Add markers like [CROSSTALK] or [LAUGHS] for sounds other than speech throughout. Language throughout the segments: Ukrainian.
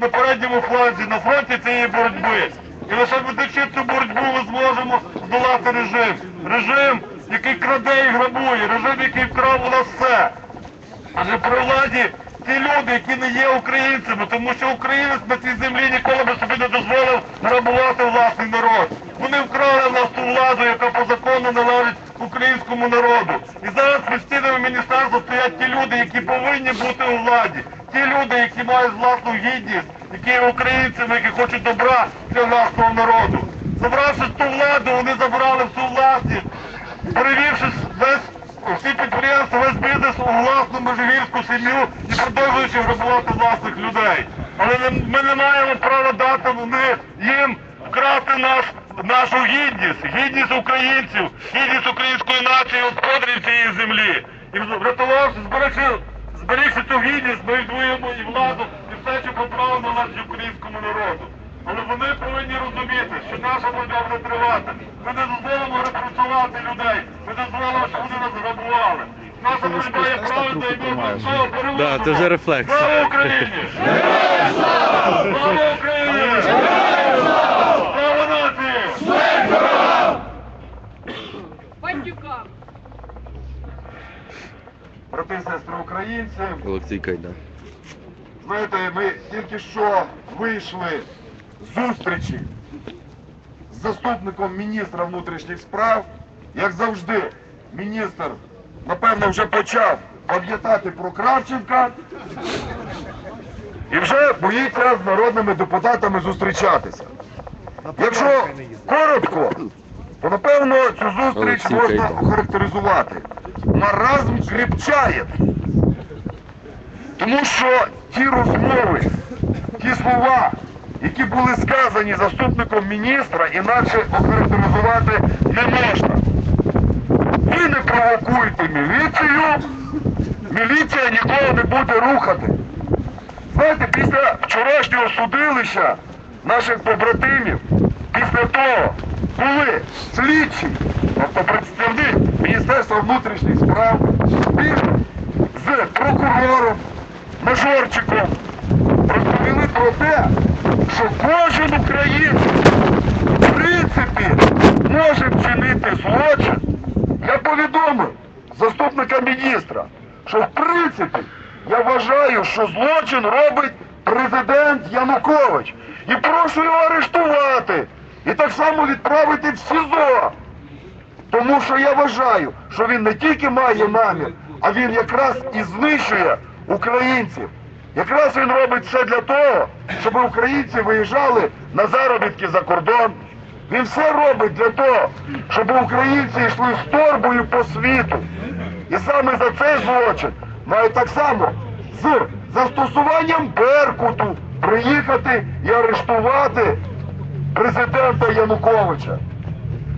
на передньому фланзі, на фронті цієї боротьби. І лише ведучи цю боротьбу ми зможемо здолати режим. Режим, який краде і грабує, режим, який вкрав у нас все. Адже при владі ті люди, які не є українцями, тому що українець на цій землі ніколи би собі не дозволив грабувати власний народ. Вони вкрали в нас ту владу, яка по закону належить українському народу. І зараз під стінами міністерства стоять ті люди, які повинні бути у владі. Ті люди, які мають власну гідність, які є українцями, які хочуть добра для власного народу. Забравши ту владу, вони забрали всю власність, перевівши весь всі підприємства, весь бізнес у власну межигірську сім'ю і продовжуючи грабувати власних людей. Але ми не маємо права дати вони їм вкрати наш, нашу гідність, гідність українців, гідність української нації, господарів цієї землі. І врятувавши, зберегши, зберігши цю гідність, ми відвоюємо і владу, і все, що по праву належить українському народу. Але вони повинні розуміти, що наша боротьба буде тривати. Ми не дозволимо репресувати людей, ми не дозволимо, щоб вони нас грабували. Наша боротьба є правильна і ми переможемо. Це вже рефлекс. Слава Україні! [LAUGHS] Слава Україні! Слава нації! Бандюкам! Брати і сестри українці, Олексій Кайдан. Знаєте, ми тільки що вийшли з зустрічі з заступником міністра внутрішніх справ. Як завжди, міністр, напевно, вже почав пам'ятати про Кравченка і вже боїться з народними депутатами зустрічатися. Якщо коротко, то напевно цю зустріч можна охарактеризувати. Маразм кріпчає. Тому що ті розмови, ті слова, які були сказані заступником міністра, інакше охарактеризувати не можна. Ви не провокуйте міліцію, міліція нікого не буде рухати. Знаєте, після вчорашнього судилища наших побратимів, після того, коли слідчий, тобто представник Міністерства внутрішніх справ, з прокурором, мажорчиком, розповіли про те, що кожен українець в принципі може вчинити злочин. Я повідомив заступника міністра, що в принципі я вважаю, що злочин робить президент Янукович. І прошу його арештувати. І так само відправити в СІЗО. Тому що я вважаю, що він не тільки має намір, а він якраз і знищує українців. Якраз він робить все для того, щоб українці виїжджали на заробітки за кордон. Він все робить для того, щоб українці йшли з торбою по світу. І саме за цей злочин має так само з застосуванням Беркуту приїхати і арештувати президента Януковича.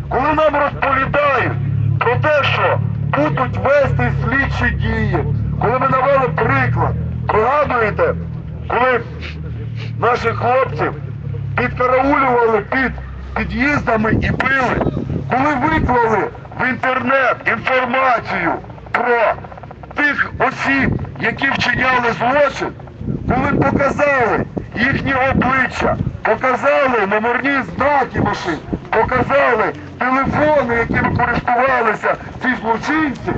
Коли нам розповідають про те, що будуть вести слідчі дії, коли ми навели приклад, пригадуєте, коли наших хлопців підкараулювали під під'їздами і били, коли виклали в інтернет інформацію про тих осіб, які вчиняли злочин, коли показали їхні обличчя, показали номерні знаки машин, показали телефони, якими користувалися ці злочинці,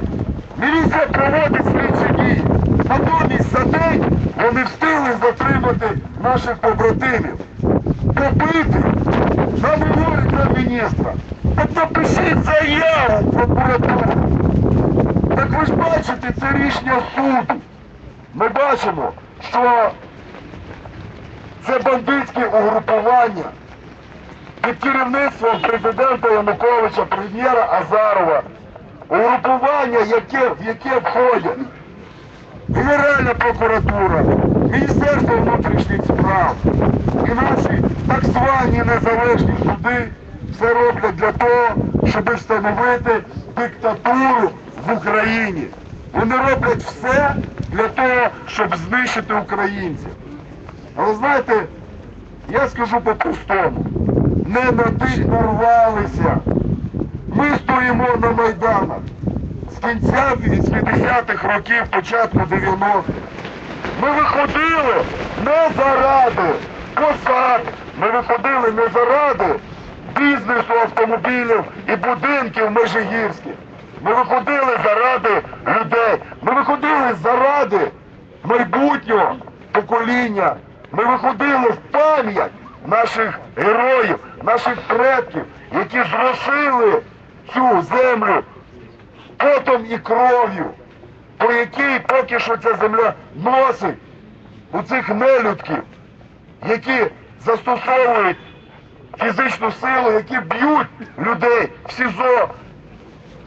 міліція проводить слідчі дії. Натомість за день вони встигли затримати наших побратимів, побити. Нам говорить на міністра. Так напишіть заяву прокуратуру. Так ви ж бачите, це рішення суду. Ми бачимо, що це бандитське угрупування під керівництвом президента Януковича, прем'єра Азарова. Угрупування, яке, в яке входять Генеральна прокуратура, Міністерство внутрішніх справ і наші так звані незалежні суди все роблять для того, щоб встановити диктатуру в Україні. Вони роблять все для того, щоб знищити українців. Але знаєте, я скажу по-простому, не на тих нарвалися. Ми стоїмо на Майданах з кінця 80-х років, початку 90-х. Ми виходили не заради посад, ми виходили не заради бізнесу автомобілів і будинків межигірських. Ми виходили заради людей. Ми виходили заради майбутнього покоління. Ми виходили в пам'ять наших героїв, наших предків, які зросили цю землю потом і кров'ю, по якій поки що ця земля носить у цих нелюдків, які застосовують фізичну силу, які б'ють людей в СІЗО,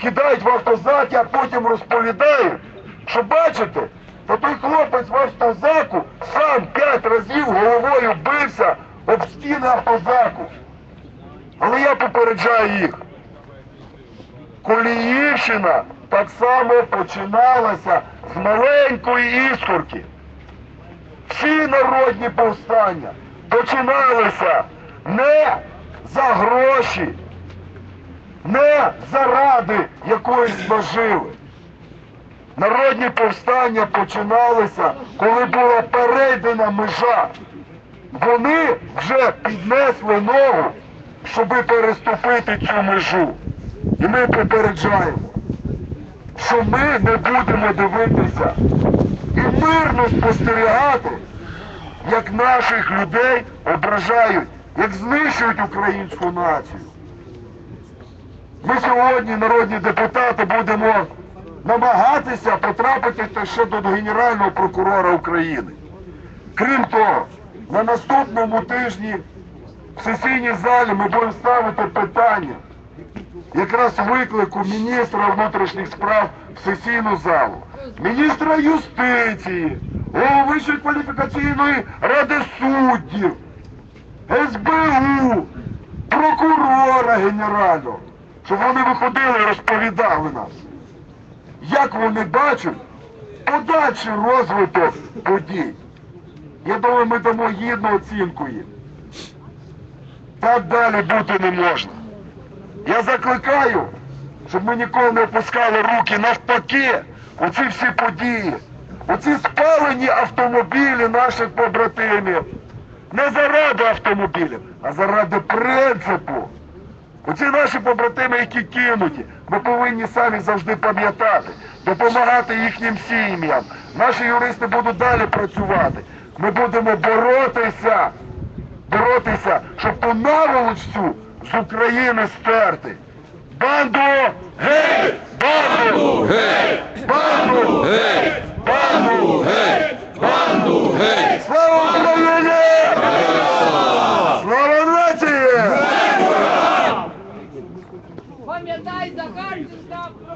кидають в автозаки, а потім розповідають, що бачите, то той хлопець в автозаку сам п'ять разів головою бився об стіни автозаку. Але я попереджаю їх. Коліївщина так само починалася з маленької іскорки. Всі народні повстання починалися не за гроші, не заради якоїсь наживи. Народні повстання починалися, коли була перейдена межа. Вони вже піднесли ногу, щоби переступити цю межу. І ми попереджаємо, що ми не будемо дивитися і мирно спостерігати, як наших людей ображають, як знищують українську націю. Ми сьогодні, народні депутати, будемо намагатися потрапити ще до Генерального прокурора України. Крім того, на наступному тижні в сесійній залі ми будемо ставити питання якраз виклику міністра внутрішніх справ в сесійну залу, міністра юстиції, голови Вищої кваліфікаційної ради суддів, СБУ, прокурора генерального, щоб вони виходили і розповідали нас, як вони бачать подальший розвиток подій. Я думаю, ми дамо гідну оцінку їм. Так далі бути не можна. Я закликаю, щоб ми ніколи не опускали руки навпаки, оці всі події, оці спалені автомобілі наших побратимів. Не заради автомобілів, а заради принципу. Оці наші побратими, які кинуті, ми повинні самі завжди пам'ятати, допомагати їхнім сім'ям. Наші юристи будуть далі працювати. Ми будемо боротися, боротися, щоб ту наволоч цю з України стерти. Банду геть! Банду геть! Банду геть! Банду геть! Банду геть! Слава Україні! Слава нації! Пам'ятай Захарченка про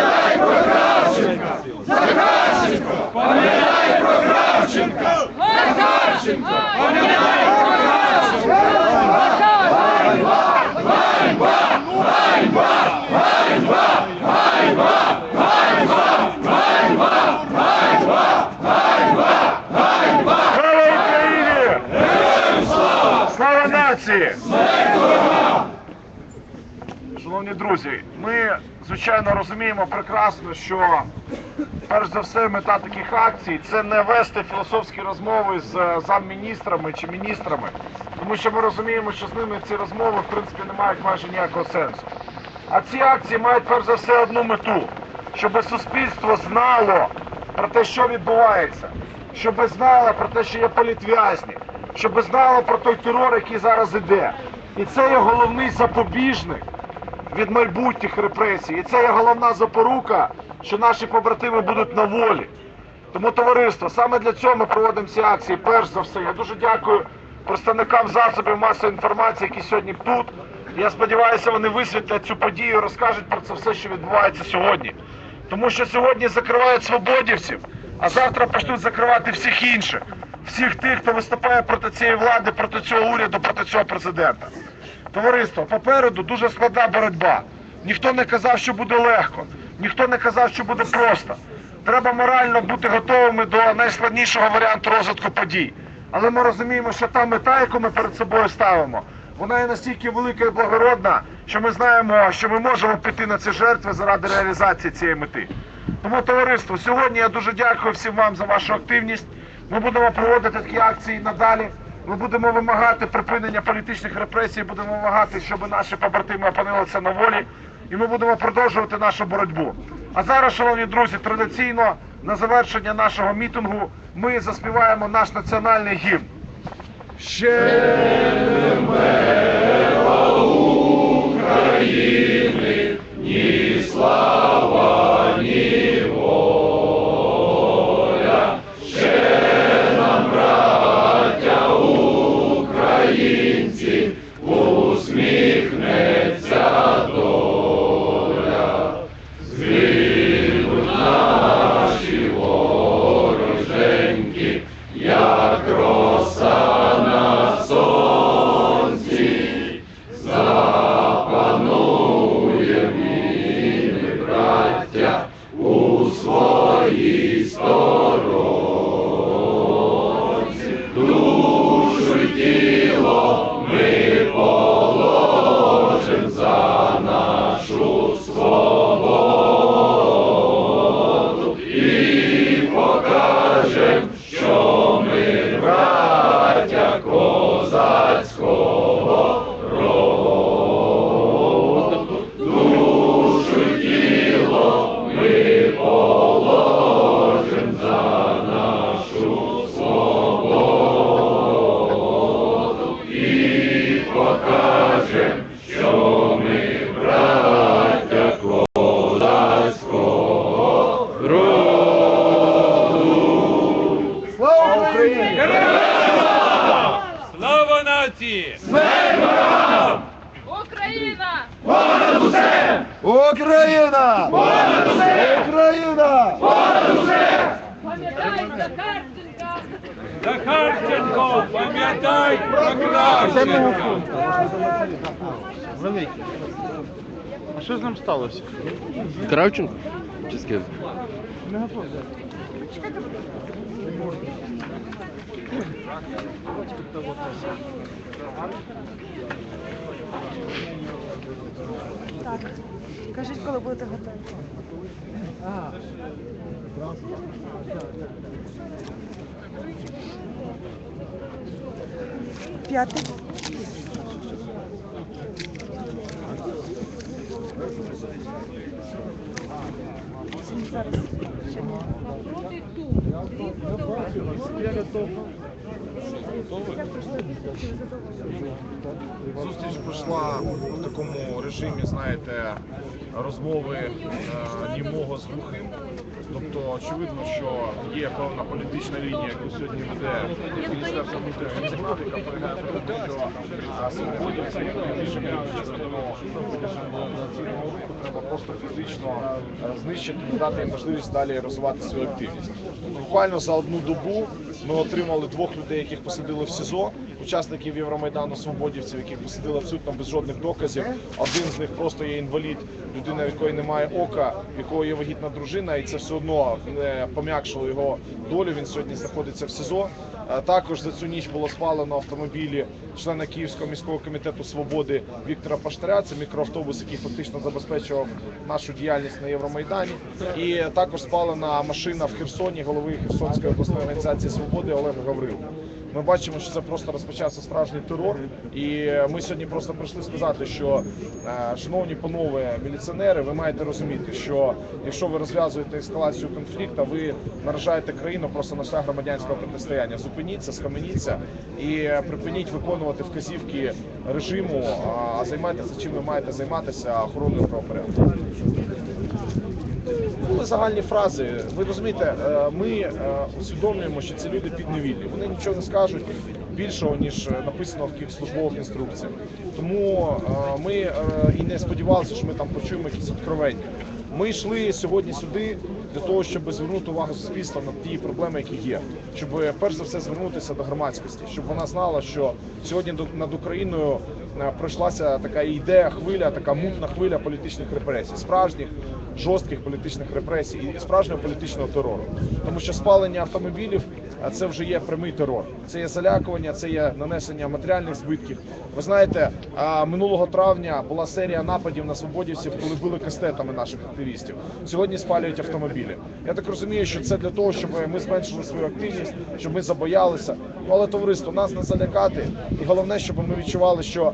звичайно розуміємо прекрасно, що перш за все мета таких акцій це не вести філософські розмови з е, замміністрами чи міністрами, тому що ми розуміємо, що з ними ці розмови в принципі не мають майже ніякого сенсу. А ці акції мають перш за все одну мету, щоб суспільство знало про те, що відбувається, щоб знало про те, що є політв'язні, щоб знало про той терор, який зараз іде. І це є головний запобіжник від майбутніх репресій. І це є головна запорука, що наші побратими будуть на волі. Тому товариство, саме для цього ми проводимо ці акції. Перш за все, я дуже дякую представникам засобів масової інформації, які сьогодні тут. Я сподіваюся, вони висвітлять цю подію, розкажуть про це все, що відбувається сьогодні. Тому що сьогодні закривають свободівців, а завтра почнуть закривати всіх інших, всіх тих, хто виступає проти цієї влади, проти цього уряду, проти цього президента. Товариство, попереду дуже складна боротьба. Ніхто не казав, що буде легко, ніхто не казав, що буде просто. Треба морально бути готовими до найскладнішого варіанту розвитку подій. Але ми розуміємо, що та мета, яку ми перед собою ставимо, вона є настільки велика і благородна, що ми знаємо, що ми можемо піти на ці жертви заради реалізації цієї мети. Тому, товариство, сьогодні я дуже дякую всім вам за вашу активність. Ми будемо проводити такі акції надалі. Ми будемо вимагати припинення політичних репресій, будемо вимагати, щоб наші побратими опинилися на волі, і ми будемо продовжувати нашу боротьбу. А зараз, шановні друзі, традиційно на завершення нашого мітингу ми заспіваємо наш національний гімн. Ще слава Україні! Слава нації! Україна! Україна! Україна! Пам'ятай Захарченка! Захарченко, пам'ятай про Кравченка! А що з ним сталося? Кравченко? Чи з ким? Кажіть, коли будете готові. П'ятий. Зустріч пройшла в такому режимі, знаєте, розмови е, німого з глухим. Тобто, очевидно, що є певна політична лінія, яку сьогодні веде Міністерство внутрішніх справ, яка полягає в тому, що е, свободівці, які рішення частину цього руху, треба просто фізично е, знищити, не дати їм можливість далі розвивати свою активність. Буквально за одну добу ми отримали двох людей, яких посадили в СІЗО, учасників Євромайдану свободівців, яких посадили абсолютно без жодних доказів. Один з них просто є інвалід, людина, в якої немає ока, в якого є вагітна дружина, і це все одно не пом'якшило його долю. Він сьогодні знаходиться в СІЗО. Е, Також за цю ніч було спалено автомобілі члена Київського міського комітету свободи Віктора Паштаря. Це мікроавтобус, який фактично забезпечував нашу діяльність на Євромайдані. І також спалена машина в Херсоні голови Херсонської обласної організації свободи Олега Гаврилова. Ми бачимо, що це просто розпочався справжній терор. І ми сьогодні просто прийшли сказати, що е, шановні панове міліціонери, ви маєте розуміти, що якщо ви розв'язуєте ескалацію конфлікту, ви наражаєте країну просто на шлях громадянського протистояння. Зупиніться, схаменіться і припиніть виконувати вказівки режиму, а займайтеся чим ви маєте займатися охороною правопорядку. Були загальні фрази. Ви розумієте, е, ми е, усвідомлюємо, що ці люди підневільні. Вони нічого не скажуть більшого ніж е, написано в якихось службових інструкціях. Тому ми і не сподівалися, що ми там почуємо якісь откровення. Ми йшли сьогодні сюди для того, щоб звернути увагу суспільства на ті проблеми, які є, щоб перш за все звернутися до громадськості, щоб вона знала, що сьогодні над Україною пройшлася така ідея, хвиля, така мутна хвиля політичних репресій, справжніх жорстких політичних репресій і справжнього політичного терору. Тому що спалення автомобілів це вже є прямий терор. Це є залякування, це є нанесення матеріальних збитків. Ви знаєте, минулого травня була серія нападів на свободівців, коли били кастетами наших активістів. Сьогодні спалюють автомобілі. Я так розумію, що це для того, щоб ми зменшили свою активність, щоб ми забоялися. Ну але товариство нас не залякати. І головне, щоб ми відчували, що е,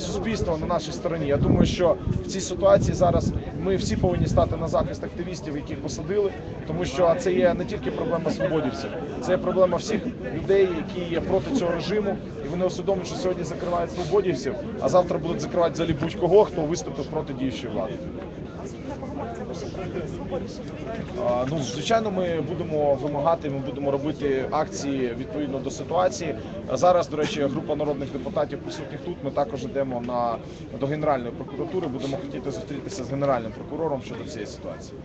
суспільство на нашій стороні. Я думаю, що в цій ситуації зараз ми всі повинні стати на захист активістів, яких посадили, тому що це є не тільки проблема свободівців, це є проблема всіх людей, які є проти цього режиму, і вони усвідомлюють, що сьогодні закривають свободівців, а завтра будуть закривати взагалі будь-кого, хто виступив проти діючої влади. Ну, звичайно, ми будемо вимагати, ми будемо робити акції відповідно до ситуації. Зараз, до речі, група народних депутатів присутніх тут. Ми також йдемо на до Генеральної прокуратури. Будемо хотіти зустрітися з генеральним прокурором щодо цієї ситуації.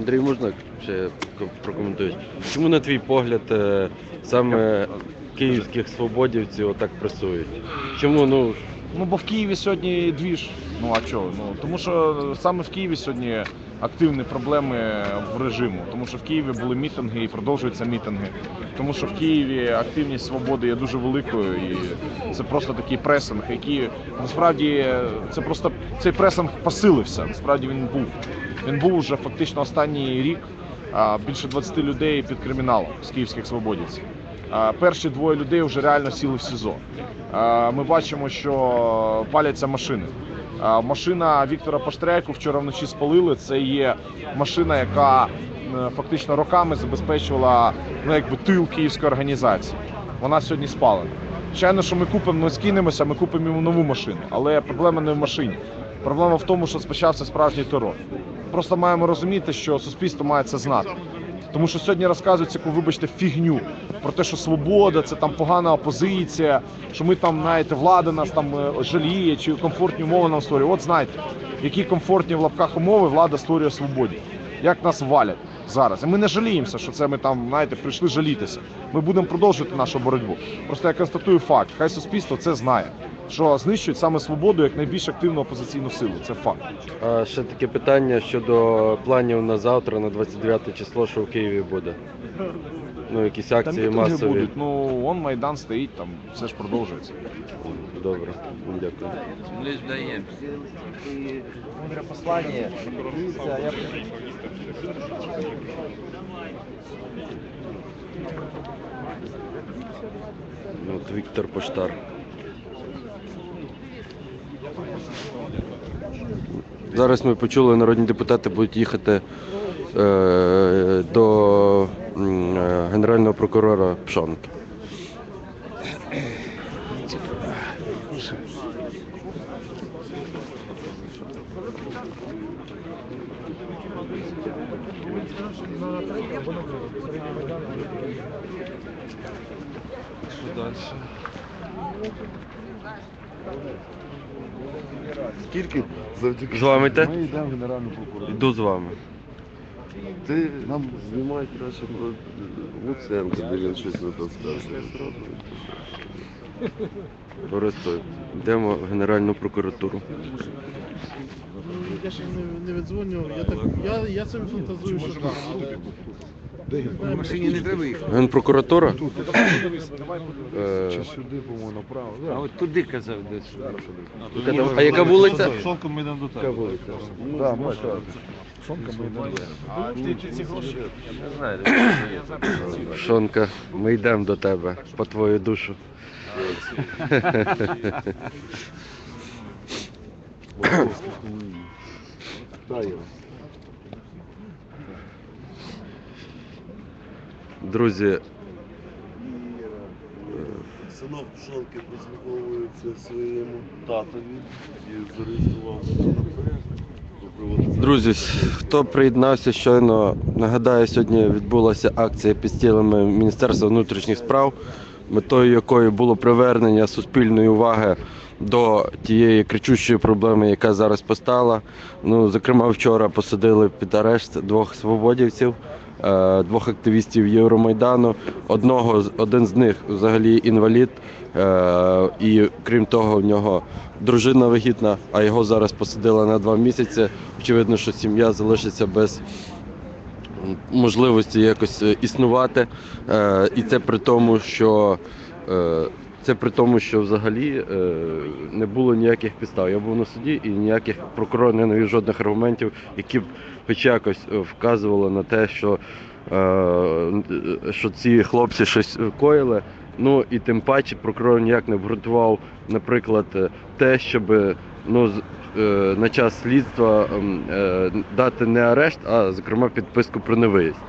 Андрій, можна ще ко- прокоментуєш? Чому, на твій погляд, е, саме київських свободівців отак пресують? Чому, ну, Ну бо в Києві сьогодні двіж. Ну а чого? Ну тому що саме в Києві сьогодні активні проблеми в режиму. Тому що в Києві були мітинги і продовжуються мітинги. Тому що в Києві активність свободи є дуже великою, і це просто такий пресинг, який насправді це просто цей пресинг посилився. Насправді він був. Він був вже фактично останній рік. Більше 20 людей під криміналом з київських свободівців. Перші двоє людей вже реально сіли в СІЗО. Ми бачимо, що паляться машини. Машина Віктора Паштряйку вчора вночі спалили. Це є машина, яка е, фактично роками забезпечувала ну, якби тил київської організації. Вона сьогодні спалена. Звичайно, що ми купимо, ми скинемося, ми купимо йому нову машину. Але проблема не в машині. Проблема в тому, що спочався справжній терор. Просто маємо розуміти, що суспільство має це знати. Тому що сьогодні розказують яку, вибачте, фігню про те, що свобода це там погана опозиція, що ми там, знаєте, влада нас там е, жаліє, чи комфортні умови нам створює. От знаєте, які комфортні в лапках умови влада створює свободі. Як нас валять зараз. І ми не жаліємося, що це ми там, знаєте, прийшли жалітися. Ми будемо продовжувати нашу боротьбу. Просто я констатую факт. Хай суспільство це знає. Що знищують саме свободу як найбільш активну опозиційну силу. Це факт. а ще таке питання щодо планів на завтра, на 29 число, що в Києві буде? Ну, якісь акції мітинги масові. будуть. Ну он майдан стоїть, там все ж продовжується. Добре, дякую. мудре послання. Дивіться, я Ну, От Віктор Поштар. Зараз ми почули, народні депутати будуть їхати е, до е, генерального прокурора Пшонки. Скільки завдяки З вами йти? ми йдемо в Генеральну прокуратуру. Йду з вами. Ти нам Знімай краще про Луценка, де він щось не розказує. Товариство, йдемо в Генеральну прокуратуру. Я ще не, не віддзвонював, я так я, я собі фантазую, що там. В машині не треба їхати. Генпрокуратура? Е, Чи сюди, по-моєму, направо. а от туди казав десь. яка А яка вулиця? Яка вулиця? Так, ми так. Шонка ми йдемо. Не знаю. Шонка, ми йдемо до тебе по твою душу. Дай Друзі, Синок Пшонки прислуговується своєму татові і зареєстрував друзі, хто приєднався щойно, нагадаю, сьогодні відбулася акція під стілами Міністерства внутрішніх справ, метою якої було привернення суспільної уваги до тієї кричущої проблеми, яка зараз постала. Ну, зокрема, вчора посадили під арешт двох свободівців. Е, двох активістів Євромайдану. Одного один з них взагалі інвалід, е, і крім того, в нього дружина вагітна, а його зараз посадили на два місяці. Очевидно, що сім'я залишиться без можливості якось е, існувати. І це при тому, що це при тому, що взагалі е, не було ніяких підстав. Я був на суді і ніяких прокурор не навів жодних аргументів, які б хоч якось е, вказували на те, що, е, що ці хлопці щось коїли. Ну і тим паче прокурор ніяк не обґрунтував, наприклад, те, щоб ну, на час слідства дати не арешт, а зокрема підписку про невиїзд.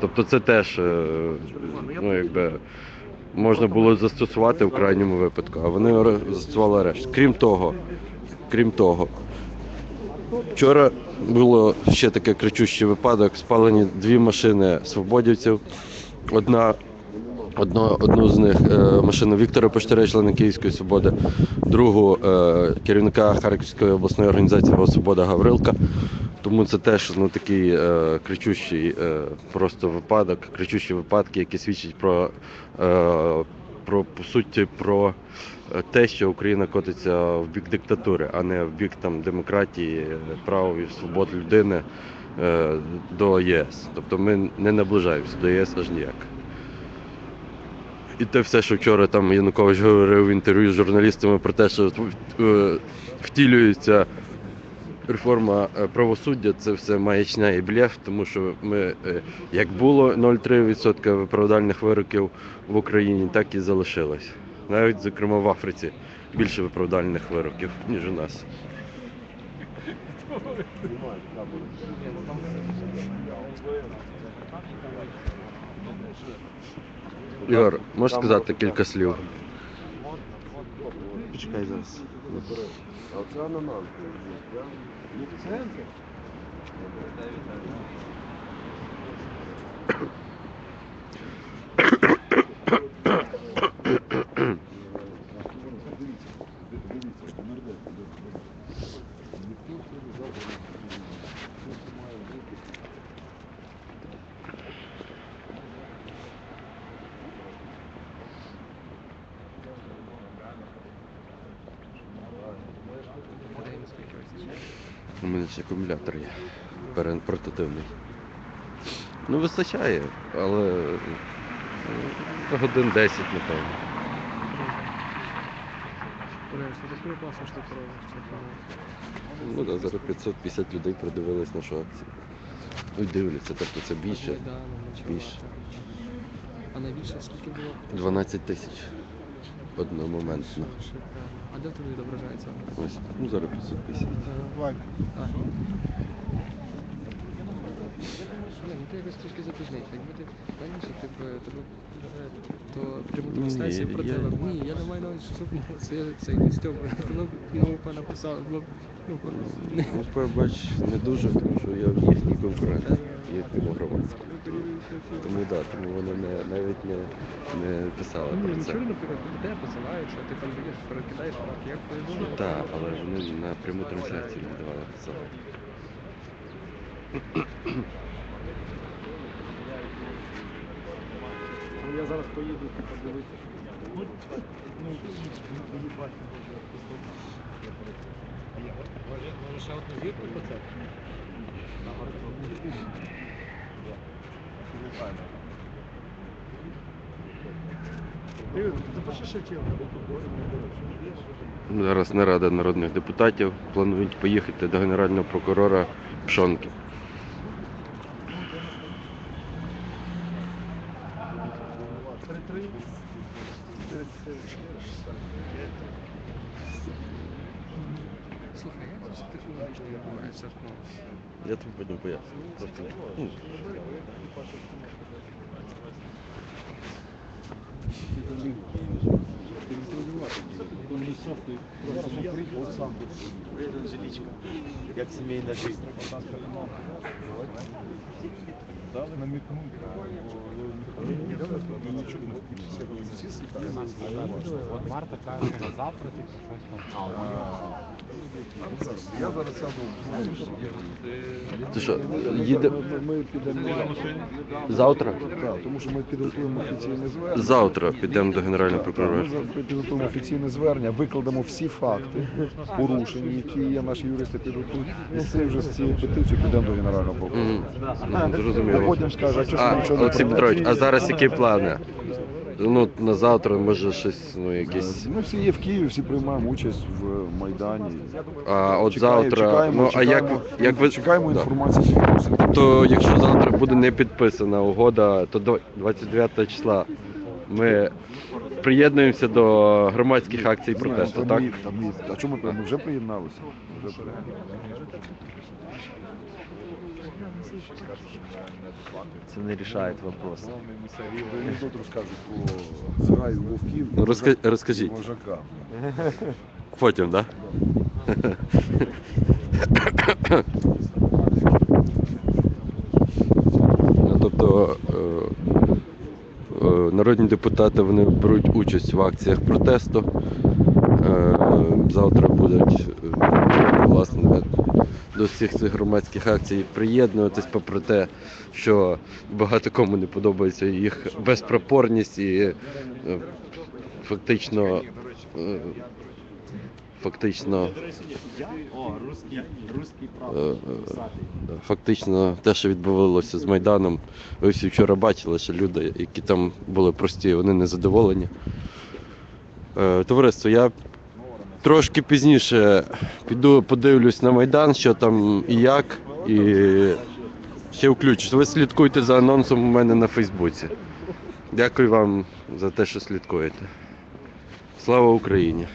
Тобто це теж е, ну, якби, можна було застосувати в крайньому випадку, а вони застосували арешт. Крім того, крім того, вчора було ще таке кричущий випадок, спалені дві машини свободівців. Одна Одну, одну з них е, машину Віктора Поштаря, члена Київської свободи, другу е, керівника Харківської обласної організації Свобода Гаврилка. Тому це теж ну, такий е, кричущий е, просто випадок, кричущі випадки, які свідчать про, е, про по суті про е, те, що Україна котиться в бік диктатури, а не в бік там демократії, прав і свобод людини е, до єС. Тобто ми не наближаємося до ЄС аж ніяк. І те все, що вчора там Янукович говорив в інтерв'ю з журналістами про те, що е, втілюється реформа е, правосуддя, це все маячня і блєф, тому що ми, е, як було 0,3% виправдальних вироків в Україні, так і залишилось. Навіть, зокрема, в Африці більше виправдальних вироків, ніж у нас. Ігор, можеш сказати кілька слів? Почекай зараз. А це ананас. У мене ще акумулятор є. перен- Портативний. Ну, вистачає, але ну, годин 10, напевно. Ну так, зараз 550 людей придивились нашу акцію. Ну, і дивляться, тобто це більше. Більше. А найбільше скільки було? 12 тисяч одномоментно. Де тут відображається? Ось, ну зараз 550. А. Ну ти якось трішки запізнився. Якби ти раніше ти б тебе е, то пряму Ні, трансляцію я- продали. Ні, я не маю на увазі, що це цей костюм. Ну, ну, пана писав, ну, ну. Ну, бач, не дуже, тому що я їхній конкурент, їхньому громадському. Тому да, тому вони не, навіть не, не писали Ні, про це. нічого, наприклад, де посилають, що ти там даєш, перекидаєш, так, як повідомлення. Так, але вони на пряму трансляцію не давали посилати. Я зараз поїду подивитися. Може ще одну зірку по це? Зараз нарада народних депутатів планують поїхати до генерального прокурора Пшонки. Слухай, як це технологічно відбувається? Ну, Я тобі потім поясню. Просто, ну, Як сімейна життя. Дали намікнути. Нічого не Я зараз сяду. Ти що, їде Ми, ми підемо завтра? Так, тому що ми підготуємо офіційне звернення. Завтра підемо до генерального прокурора. Ми завтра підготуємо офіційне звернення, викладемо всі факти порушень, які є наші юристи підготують. І з цим вже з цією петицією підемо до генерального прокурора. Зрозуміло. Потім скаже, а чого ж А, нічого не Олексій? Петрович, а зараз які плани? Ну, на завтра, може, щось, ну, якісь. Ми всі є в Києві, всі приймаємо участь в Майдані. А от Чекаємо- завтра. чекаємо, ну, а як, чекаємо, як ви. чекаємо Да. інформації. То якщо завтра буде не підписана угода, то до 29 числа ми приєднуємося до громадських акцій протесту, так? ми- та А чому ми, ми вже приєдналися? Вже приєдналися. Це не рішає вопрос. Анекдот розкажуть про зграю вовків Ну, розкажіть. вожака. Потім, так? Ну, тобто е, е, народні депутати вони беруть участь в акціях протесту. Е, Завтра будуть власне до всіх цих громадських акцій приєднуватись, попри те, що багато кому не подобається їх безпропорність і е, фактично. е, Фактично, е, фактично те, що відбувалося з Майданом, ви всі вчора бачили, що люди, які там були прості, вони не задоволені. Товариство, я трошки пізніше піду подивлюсь на Майдан, що там і як, і ще включусь. Ви слідкуйте за анонсом у мене на Фейсбуці. Дякую вам за те, що слідкуєте. Слава Україні!